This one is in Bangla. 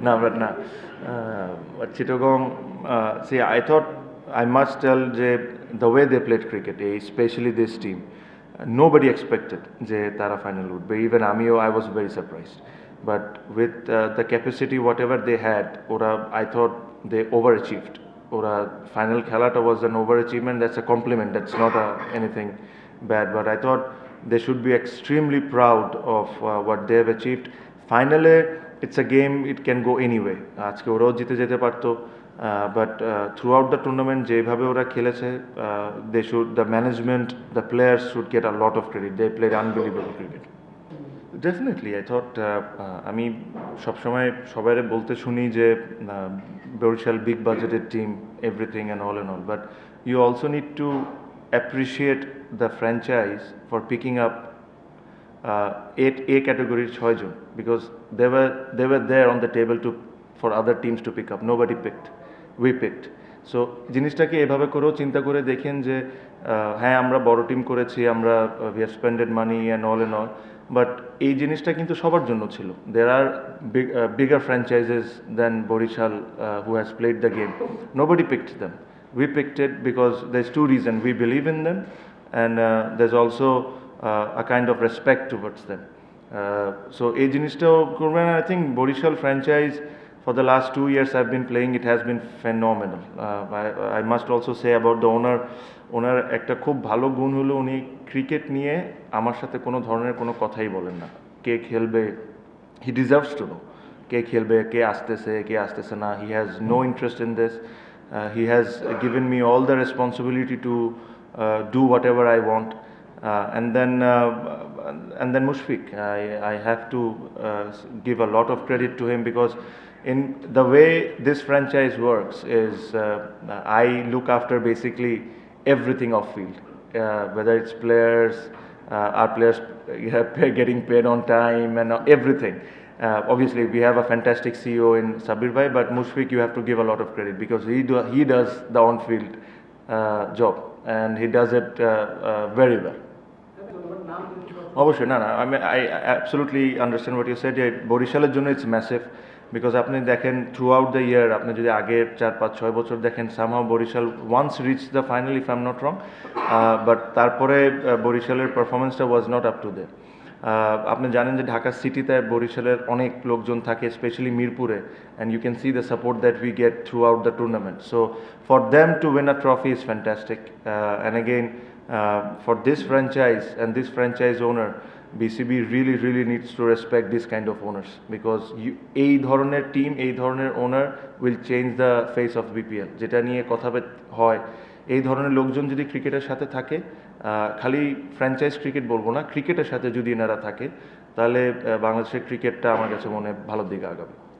No, but no. Uh, but Chittagong, uh, see, I thought I must tell যে the way they played cricket, eh, especially this team, uh, nobody expected যে তারা final উঠবে. Even আমিও I was very surprised. But with uh, the capacity whatever they had, ওরা I thought they overachieved. ওরা final খেলাটা was an overachievement. That's a compliment. That's not a, anything bad. But I thought they should be extremely proud of uh, what they have achieved. Finally, it's a game, it can go anyway. আজকে ওরাও জিতে যেতে পারতো but throughout the tournament যেভাবে ওরা খেলেছে they should the management the players should get a lot of credit they played unbelievable cricket definitely I thought আমি সবসময় সবাই বলতে শুনি যে বরিশাল বিগ বাজেটের team everything and all and all but you also need to appreciate the franchise for picking up eight A category ছয়জন because they were they were there on the table to for other teams to pick up. Nobody picked. We picked. So জিনিসটাকে এভাবে করেও চিন্তা করে দেখেন যে হ্যাঁ আমরা বড় টিম করেছি আমরা we have spended money and all and all but এই জিনিসটা কিন্তু সবার জন্য ছিল there are bigger franchises than Barishal who has played the game nobody picked them we picked it because there's two reasons we believe in them and uh, there's also a kind of respect towards them. Uh, so এই জিনিসটাও করবেন I think Barishal franchise for the last two years I've been playing it has been phenomenal. Uh, I, I must also say about the owner owner একটা খুব ভালো গুণ হলো উনি ক্রিকেট নিয়ে আমার সাথে কোনো ধরনের কোনো কথাই বলেন না। কে খেলবে হি ডিজার্ভস টু নো কে খেলবে কে আসতেছে কে আসতেছে না he has no interest in this he has given me all the responsibility to do whatever I want and then uh, and then Mushfiq, I, I have to uh, give a lot of credit to him because in the way this franchise works is uh, I look after basically everything off field, uh, whether it's players, uh, our players uh, getting paid on time and everything. Uh, obviously, we have a fantastic CEO in Sabir Bhai, but Mushfiq, you have to give a lot of credit because he do, he does the on-field uh, job and he does it uh, uh, very well. অবশ্যই, না না আমি I absolutely understand what you said বরিশালের জন্য ইটস ম্যাসেভ বিকজ আপনি দেখেন থ্রু আউট দ্য ইয়ার আপনি যদি আগের চার, পাঁচ, ছয় বছর দেখেন somehow Barishal once reach the final if I am not wrong but তারপরে বরিশালের পারফরমেন্সটা was not up to the আপনি জানেন যে ঢাকা সিটিতে বরিশালের অনেক লোকজন থাকে স্পেশালি মিরপুরে and you can see the support that we get throughout the tournament so for them to win a trophy is fantastic and again for this this and and franchise owner BCB really needs to respect this kind of owners because you, এই ধরনের টিম এই ধরনের owner will change the face of BPL যেটা নিয়ে কথা হয় এই ধরনের লোকজন যদি ক্রিকেটের সাথে থাকে খালি ফ্র্যাঞ্চাইজ ক্রিকেট বলব না ক্রিকেটের সাথে যদি এনারা থাকে, তাহলে বাংলাদেশের ক্রিকেটটা আমার কাছে মনে ভালোর দিকে আগাবে।